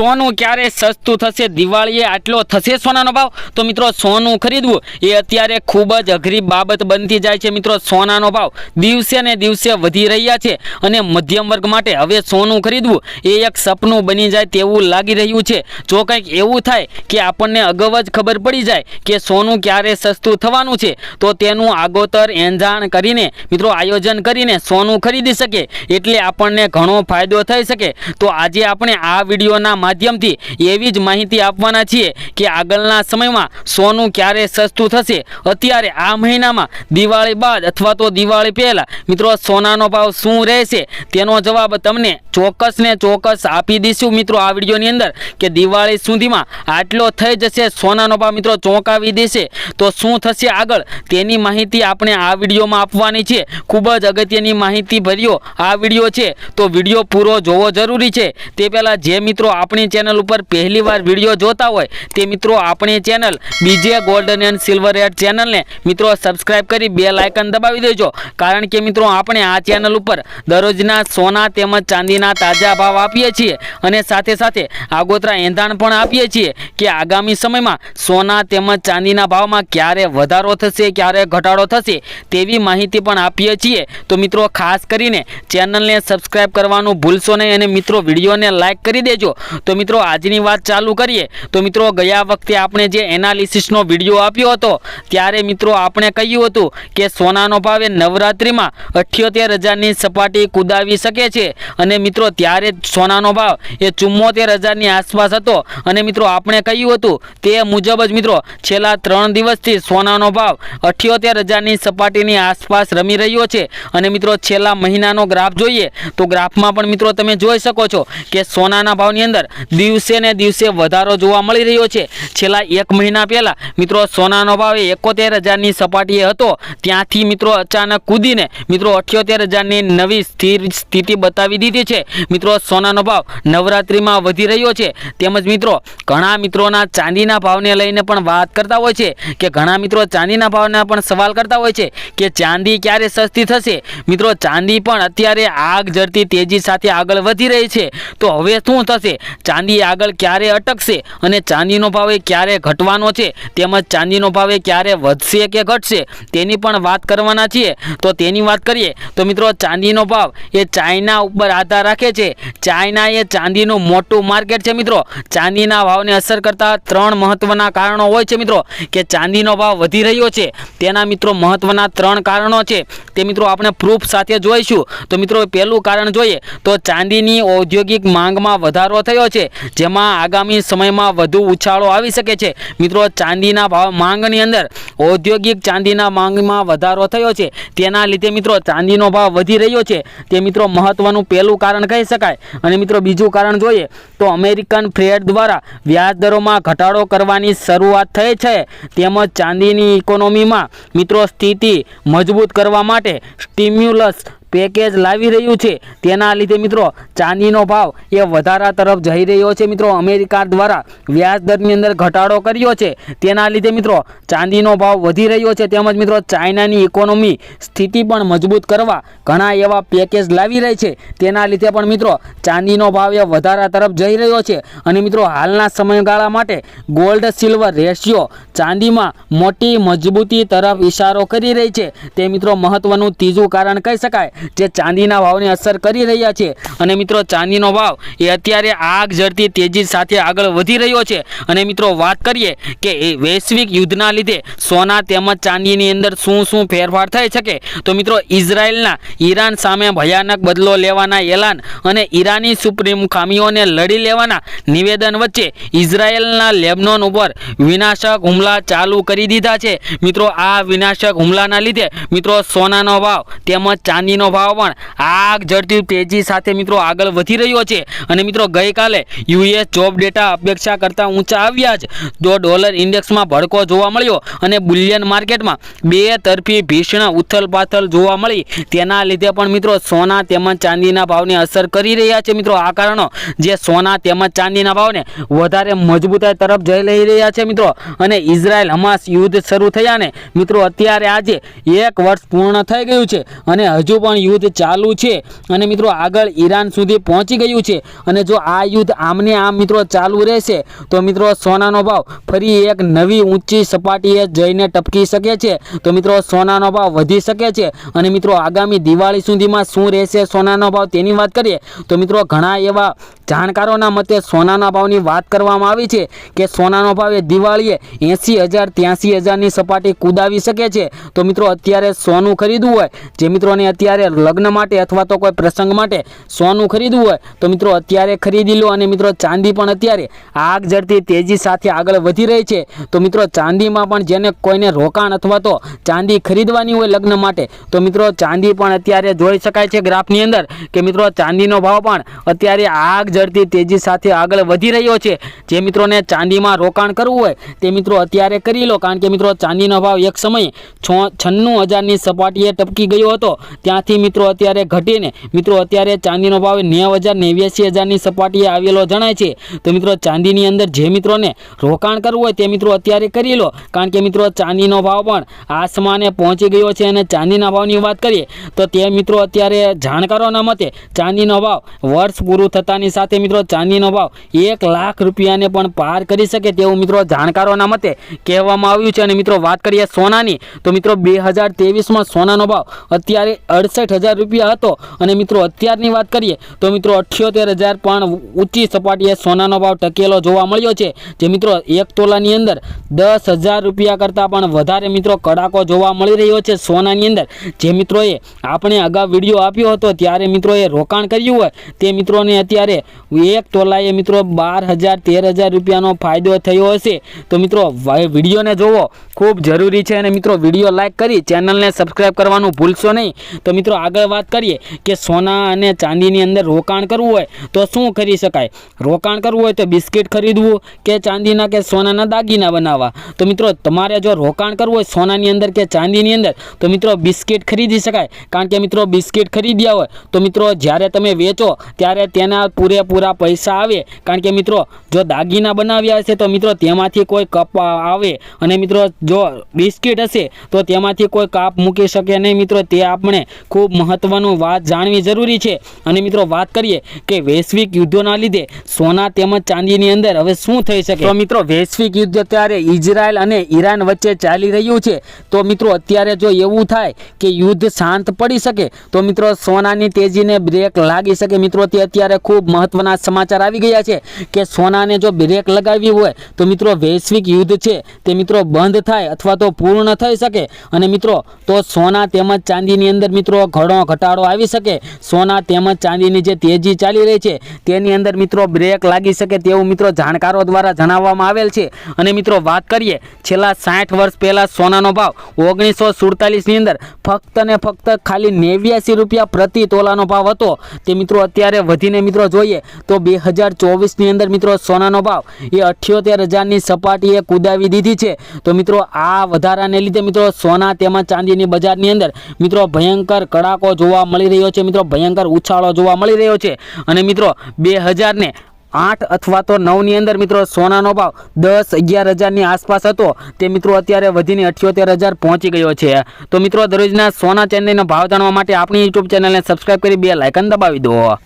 સોનું ક્યારે સસ્તું થશે? દિવાળીએ આટલો થશે સોનાનો ભાવ? તો મિત્રો, સોનું ખરીદવું એ અત્યારે ખૂબ જ અઘરી બાબત બનતી જાય છે મિત્રો સોનાનો ભાવ. દિવસે ને દિવસે વધી રહ્યા છે અને મધ્યમ વર્ગ માટે હવે સોનું ખરીદવું એ એક સપનું બની જાય તેવું લાગી રહ્યું છે. જો કંઈક એવું થાય કે આપણને અગાઉ જ ખબર પડી જાય કે સોનું ક્યારે સસ્તું થવાનું છે, તો તેનું આગોતર એંધાણ કરીને, મિત્રો, આયોજન કરીને સોનું ખરીદી શકે. એટલે આપણને ઘણો ફાયદો થઈ શકે. તો આજે આપણે આ વિડીયોના માધ્યમથી એવી જ માહિતી આપવાના છીએ કે આગળના સમયમાં સોનું ક્યારે સસ્તું થશે. અત્યારે આ મહિનામાં દિવાળી બાદ અથવા તો દિવાળી પહેલાં, મિત્રો, સોનાનો ભાવ શું રહેશે તેનો જવાબ તમને ચોક્કસ ને ચોક્કસ આપી દઈશું. મિત્રો, આ વિડીયોની અંદર કે દિવાળી સુધીમાં આટલો થઈ જશે, સોનાનો ભાવ મિત્રો ચોંકાવી દેશે, તો શું થશે આગળ તેની માહિતી આપણે આ વિડીયોમાં આપવાની છે. ખૂબ જ અગત્યની માહિતી ભર્યો આ વીડિયો છે. તો વીડિયો પૂરો જોવો જરૂરી છે. તે પહેલાં જે મિત્રો આપણી ચેનલ ઉપર પહેલી વાર વીડિયો જોતા હોય તે મિત્રો આપણી ચેનલ બીજે ગોલ્ડન એન્ડ સિલ્વર એડ ચેનલને મિત્રો સબસ્ક્રાઇબ કરી બે લાયકન દબાવી દેજો. કારણ કે મિત્રો આપણે આ ચેનલ ઉપર દરરોજના સોના તેમજ ચાંદીના તાજા ભાવ આપીએ છીએ અને સાથે સાથે આગોતરા એંધાણ પણ આપીએ છીએ કે આગામી સમયમાં સોના તેમજ ચાંદીના ભાવમાં ક્યારે વધારો થશે, ક્યારે ઘટાડો થશે તેવી માહિતી પણ આપીએ છીએ. તો મિત્રો ખાસ કરીને ચેનલને સબસ્ક્રાઇબ કરવાનું ભૂલશો નહીં અને મિત્રો વિડીયોને લાઇક કરી દેજો. તો મિત્રો, આજની વાત ચાલુ કરીએ. તો મિત્રો, ગયા વખતે આપણે જે એનાલિસિસનો વીડિયો આપ્યો હતો, ત્યારે મિત્રો આપણે કહ્યું હતું કે સોનાનો ભાવ નવરાત્રિમાં અઠ્યોતેર હજારની સપાટી કુદાવી શકે છે. અને મિત્રો, ત્યારે સોનાનો ભાવ એ ચુમ્મોતેર હજારની આસપાસ હતો. અને મિત્રો, આપણે કહ્યું હતું તે મુજબ જ મિત્રો, છેલ્લા ત્રણ દિવસથી સોનાનો ભાવ અઠ્યોતેર હજારની સપાટીની આસપાસ રમી રહ્યો છે. અને મિત્રો, છેલ્લા મહિનાનો ગ્રાફ જોઈએ, તો ગ્રાફમાં પણ મિત્રો તમે જોઈ શકો છો કે સોનાના ભાવની અંદર દિવસે ને દિવસે વધારો જોવા મળી રહ્યો છે. છેલ્લા એક મહિના પહેલાં મિત્રો સોનાનો ભાવ એકોતેર હજારની સપાટીએ હતો. ત્યાંથી મિત્રો અચાનક કૂદીને મિત્રો અઠ્યોતેર હજારની નવી સ્થિર સ્થિતિ બતાવી દીધી છે. મિત્રો સોનાનો ભાવ નવરાત્રિમાં વધી રહ્યો છે. તેમજ મિત્રો ઘણા મિત્રોના ચાંદીના ભાવને લઈને પણ વાત કરતા હોય છે કે ઘણા મિત્રો ચાંદીના ભાવના પણ સવાલ કરતા હોય છે કે ચાંદી ક્યારે સસ્તી થશે? મિત્રો ચાંદી પણ અત્યારે આગ જડતી તેજી સાથે આગળ વધી રહી છે. તો હવે શું થશે? ચાંદી આગળ ક્યારે અટકશે અને ચાંદીનો ભાવ એ ક્યારે ઘટવાનો છે? તેમજ ચાંદીનો ભાવ એ ક્યારે વધશે કે ઘટશે? તેની પણ વાત કરવાના છીએ. તો તેની વાત કરીએ, તો મિત્રો ચાંદીનો ભાવ એ ચાઇના ઉપર આધાર રાખે છે. ચાઇના એ ચાંદીનું મોટું માર્કેટ છે મિત્રો. ચાંદીના ભાવને અસર કરતા ત્રણ મહત્વના કારણો હોય છે મિત્રો. કે ચાંદીનો ભાવ વધી રહ્યો છે. તેના મિત્રો મહત્વના ત્રણ કારણો છે. તે મિત્રો આપણે પ્રૂફ સાથે જોઈશું. તો મિત્રો પહેલું કારણ જોઈએ, તો ચાંદીની ઔદ્યોગિક માંગમાં વધારો થયો છે, જેમાં આગામી સમયમાં વધુ ઉછાળો આવી શકે છે. મિત્રો, ચાંદીના ભાવ માંગની અંદર ઔદ્યોગિક ચાંદીના માંગમાં વધારો થયો છે. તેના લીધે મિત્રો, ચાંદીનો ભાવ વધી રહ્યો છે. તે મિત્રો મહત્વનું પહેલું કારણ કહી શકાય. અને મિત્રો, બીજું કારણ જોઈએ તો અમેરિકન ફેડ દ્વારા વ્યાજ દરોમાં ઘટાડો કરવાની શરૂઆત થઈ છે. તેમજ ચાંદીની ઇકોનોમીમાં મિત્રો સ્થિતિ મજબૂત કરવા માટે સ્ટિમ્યુલસ પેકેજ લાવી રહ્યું છે. તેના લીધે મિત્રો ચાંદીનો ભાવ એ વધારા તરફ જઈ રહ્યો છે મિત્રો. અમેરિકા દ્વારા વ્યાજ દરની અંદર ઘટાડો કર્યો છે. તેના લીધે મિત્રો ચાંદીનો ભાવ વધી રહ્યો છે. તેમજ મિત્રો ચાઇનાની ઇકોનોમી સ્થિતિ પણ મજબૂત કરવા ઘણા એવા પેકેજ લાવી રહી છે. તેના લીધે પણ મિત્રો ચાંદીનો ભાવ એ વધારા તરફ જઈ રહ્યો છે. અને મિત્રો હાલના સમયગાળા માટે ગોલ્ડ સિલ્વર રેશિયો ચાંદીમાં મોટી મજબૂતી તરફ ઇશારો કરી રહી છે. તે મિત્રો મહત્વનું ત્રીજું કારણ કહી શકાય. જે ચાંદીના ભાવને અસર કરી રહ્યા છે. અને મિત્રો, ચાંદીનો ભાવ એ અત્યારે આગ ઝડતી તેજી સાથે આગળ વધી રહ્યો છે. અને મિત્રો, વાત કરીએ કે એ વૈશ્વિક યુદ્ધના લીધે સોના તેમજ ચાંદીની અંદર શું શું ફેરફાર થઈ શકે? તો મિત્રો, ઇઝરાયલના ઈરાન સામે ભયાનક બદલો લેવાના એલાન અને ઈરાની સુપ્રીમ ખામીઓને લડી લેવાના નિવેદન વચ્ચે ઇઝરાયલના લેબનોન ઉપર વિનાશક હુમલા ચાલુ કરી દીધા છે. મિત્રો, આ વિનાશક હુમલાના લીધે મિત્રો, સોનાનો ભાવ તેમજ ચાંદીનો ભાવ પણ આગ ઝડપી તેજી સાથે મિત્રો આગળ વધી રહ્યો છે. અને મિત્રો ગઈકાલે યુએસ જોબ ડેટા અપેક્ષા કરતાં ઊંચા આવ્યા જ. તો ડોલર ઇન્ડેક્સમાં ભડકો જોવા મળ્યો અને બુલિયન માર્કેટમાં બે તરફી ભીષણ ઉથલપાથલ જોવા મળી. તેના લીધે પણ મિત્રો સોના તેમજ ચાંદીના ભાવને અસર કરી રહ્યા છે. મિત્રો આ કારણો જે સોના તેમજ ચાંદીના ભાવને વધારે મજબૂતાઈ તરફ જઈ રહી રહ્યા છે મિત્રો. અને ઇઝરાયલ હમાસ યુદ્ધ શરૂ થયાને મિત્રો અત્યારે આજે એક વર્ષ પૂર્ણ થઈ ગયું છે. અને હજુ પણ યુદ્ધ ચાલુ છે અને મિત્રો આગળ ઈરાન સુધી પહોંચી ગયું છે અને જો આ યુદ્ધ આમને આમ મિત્રો ચાલુ રહેશે, તો મિત્રો સોનાનો ભાવ ફરી એક નવી ઊંચી સપાટીએ જઈને ટપકી શકે છે. તો મિત્રો સોનાનો ભાવ વધી શકે છે અને મિત્રો આગામી દિવાળી સુધીમાં શું રહેશે સોનાનો ભાવ તેની વાત કરીએ, તો મિત્રો ઘણા એવા જાણકારોના મતે સોનાના ભાવની વાત કરવામાં આવી છે કે સોનાનો ભાવ એ દિવાળીએ એંસી હજાર ત્યાંસી હજારની સપાટી કૂદાવી શકે છે. તો મિત્રો અત્યારે સોનું ખરીદવું હોય, જે મિત્રોને અત્યારે લગ્ન માટે અથવા તો કોઈ પ્રસંગ માટે સોનું ખરીદવું હોય, તો મિત્રો અત્યારે ખરીદી લો અને મિત્રો ચાંદી પણ અત્યારે આગ ઝડતી તેજી સાથે આગળ વધી રહી છે. તો મિત્રો ચાંદીમાં પણ જેને કોઈને રોકાણ અથવા તો ચાંદી ખરીદવાની હોય લગ્ન માટે, તો મિત્રો ચાંદી પણ અત્યારે જોઈ શકાય છે ગ્રાફની અંદર કે મિત્રો ચાંદીનો ભાવ પણ અત્યારે આગ ઝડતી તેજી સાથે આગળ વધી રહ્યો છે. જે મિત્રોને ચાંદીમાં રોકાણ કરવું હોય, તે મિત્રો અત્યારે કરી લો, કારણ કે મિત્રો ચાંદીનો ભાવ એક સમયે છ છન્નું હજારની સપાટીએ ટપકી ગયો હતો. ત્યાંથી મિત્રો, અત્યારે ઘટીને, મિત્રો, અત્યારે ચાંદીનો ભાવ નેવ હજાર નેવ્યાસી હજારની સપાટીએ આવેલો જણાય છે. તો મિત્રો, ચાંદીની અંદર જે મિત્રોને રોકાણ કરવું હોય તે મિત્રો અત્યારે કરી લો. કારણ કે મિત્રો, ચાંદીનો ભાવ પણ આસમાને પહોંચી ગયો છે અને ચાંદીના ભાવની વાત કરીએ, તો તે મિત્રો અત્યારે જાણકારોના મતે ચાંદીનો ભાવ વર્ષ પૂરું થતાની સાથે મિત્રો, ચાંદીનો ભાવ એક લાખ રૂપિયાને પણ પાર કરી શકે તેવું મિત્રો જાણકારોના મતે કહેવામાં આવ્યું છે. અને મિત્રો, વાત કરીએ સોનાની, તો મિત્રો, બે હજાર તેવીસમાં સોનાનો ભાવ અત્યારે અડસઠ હજાર રૂપિયા હતો. અને મિત્રો, અત્યારની વાત કરીએ તો મિત્રો, અઠ્યોતેર હજાર પણ ઊંચી સપાટીએ સોનાનો ભાવ ટકેલો જોવા મળ્યો છે. જે મિત્રો, એક તોલાની અંદર દસ હજાર રૂપિયા કરતાં પણ વધારે મિત્રો કડાકો જોવા મળી રહ્યો છે સોનાની અંદર. જે મિત્રોએ આપણે અગાઉ વીડિયો આપ્યો હતો, ત્યારે મિત્રોએ રોકાણ કર્યું હોય, તે મિત્રોને અત્યારે એક તોલાએ મિત્રો બાર હજાર, તેર હજાર રૂપિયાનો ફાયદો થયો હશે. તો મિત્રો વિડીયોને જોવો. ખૂબ જરૂરી છે અને મિત્રો, વીડિયો લાઇક કરી ચેનલને સબસ્ક્રાઈબ કરવાનું ભૂલશો નહીં. તો મિત્રો આગળ વાત કરીએ કે સોના અને ચાંદીની અંદર રોકાણ કરવું હોય તો શું કરી શકાય? રોકાણ કરવું હોય તો બિસ્કિટ ખરીદવું કે ચાંદીના કે સોનાના દાગીના બનાવવા? તો મિત્રો, તમારે જો રોકાણ કરવું હોય સોનાની અંદર કે ચાંદીની અંદર, તો મિત્રો બિસ્કિટ ખરીદી શકાય. કારણ કે મિત્રો, બિસ્કિટ ખરીદ્યા હોય તો મિત્રો, જ્યારે તમે વેચો, ત્યારે તેના પૂરેપૂરા પૈસા આવે. કારણ કે મિત્રો, જો દાગીના બનાવ્યા હશે તો મિત્રો, તેમાંથી કોઈ કપ આવે. અને મિત્રો, જો બિસ્કિટ હશે તો તેમાંથી કોઈ કાપ મૂકી શકે નહીં. મિત્રો, તે આપણે ખૂબ મહત્વનું વાત જાણવી જરૂરી છે. અને મિત્રો, વાત કરીએ કે વૈશ્વિક યુદ્ધોના લીધે સોના તેમજ ચાંદીની અંદર હવે શું થઈ શકે? તો મિત્રો, વૈશ્વિક યુદ્ધ અત્યારે ઇઝરાયલ અને ઈરાન વચ્ચે ચાલી રહ્યું છે. તો મિત્રો, અત્યારે જો એવું થાય કે યુદ્ધ શાંત પડી શકે, તો મિત્રો, સોનાની તેજીને બ્રેક લાગી શકે. મિત્રો, તે અત્યારે ખૂબ મહત્વના સમાચાર આવી ગયા છે કે સોનાને જો બ્રેક લગાવી હોય, તો મિત્રો, વૈશ્વિક યુદ્ધ છે તે મિત્રો બંધ થાય અથવા તો પૂર્ણ થઈ શકે. અને મિત્રો, તો સોના તેમજ ચાંદીની અંદર મિત્રો ઘણો ઘટાડો આવી શકે. સોના તેમજ ચાંદીની જે તેજી ચાલી રહી છે, તેની અંદર મિત્રો બ્રેક લાગી શકે તેવું મિત્રો જાણકારો દ્વારા જણાવવામાં આવેલ છે. અને મિત્રો વાત કરીએ, છેલ્લા સાઠ વર્ષ પહેલાં સોનાનો ભાવ ઓગણીસો સુડતાલીસની અંદર ફક્ત ને ફક્ત ખાલી નેવ્યાસી રૂપિયા પ્રતિ તોલાનો ભાવ હતો. તે મિત્રો અત્યારે વધીને મિત્રો જોઈએ, તો બે હજાર ચોવીસની અંદર મિત્રો સોનાનો ભાવ એ અઠ્યોતેર હજારની સપાટીએ કૂદાવી દીધી છે. તો મિત્રો આ વધારાને લીધે મિત્રો સોના તેમજ ચાંદીની બજારની અંદર મિત્રો ભયંકર કડાકો જોવા મળી રહ્યો છે. મિત્રો, ભયંકર ઉછાળો જોવા મળી રહ્યો છે. અને મિત્રો બે હજારને આઠ અથવા તો નવની અંદર, મિત્રો, સોનાનો ભાવ દસ અગિયાર હજારની આસપાસ હતો. તે મિત્રો અત્યારે વધીને અઠ્યોતેર હજાર પહોંચી ગયો છે. તો મિત્રો, દરરોજના સોના ચાંદીનો ભાવ જાણવા માટે આપણી યુટ્યુબ ચેનલને સબસ્ક્રાઈબ કરી બે લાઇકન દબાવી દો.